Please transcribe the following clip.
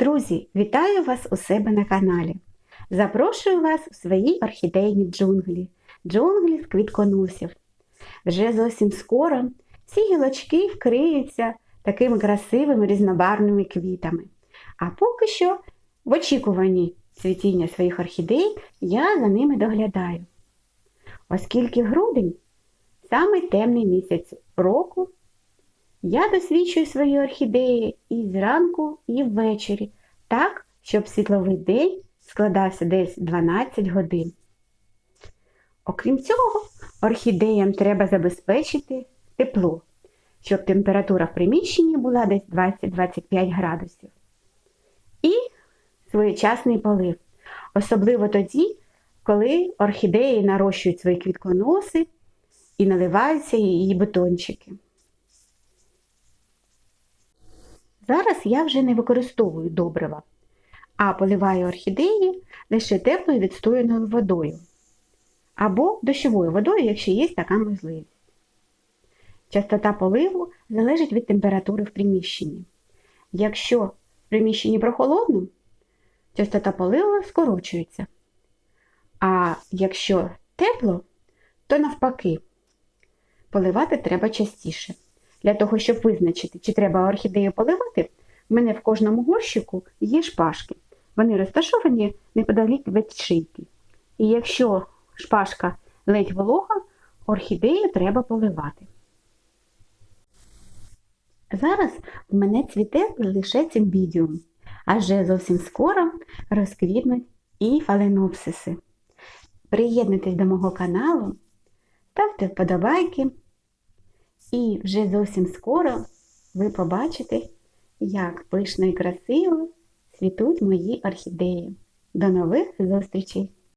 Друзі, вітаю вас у себе на каналі. Запрошую вас у свої орхідейні джунглі, джунглі з квітконосів. Вже зовсім скоро всі гілочки вкриються такими красивими різнобарвними квітами. А поки що, в очікуванні цвітіння своїх орхідей, я за ними доглядаю. Оскільки грудень самий темний місяць року, я досвідчую свої орхідеї і зранку, і ввечері, так, щоб світловий день складався десь 12 годин. Окрім цього, орхідеям треба забезпечити тепло, щоб температура в приміщенні була десь 20-25 градусів. І своєчасний полив, особливо тоді, коли орхідеї нарощують свої квітконоси і наливаються її бутончики. Зараз я вже не використовую добрива, а поливаю орхідеї лише теплою відстояною водою або дощовою водою, якщо є така можливість. Частота поливу залежить від температури в приміщенні. Якщо в приміщенні прохолодно, частота поливу скорочується. А якщо тепло, то навпаки, поливати треба частіше. Для того, щоб визначити, чи треба орхідею поливати, в мене в кожному горщику є шпажки. Вони розташовані неподалік від шийки. І якщо шпажка ледь волога, орхідею треба поливати. Зараз в мене цвіте лише цимбідіум, адже зовсім скоро розквітнуть і фаленопсиси. Приєднуйтесь до мого каналу, ставте вподобайки. І вже зовсім скоро ви побачите, як пишно і красиво цвітуть мої орхідеї. До нових зустрічей!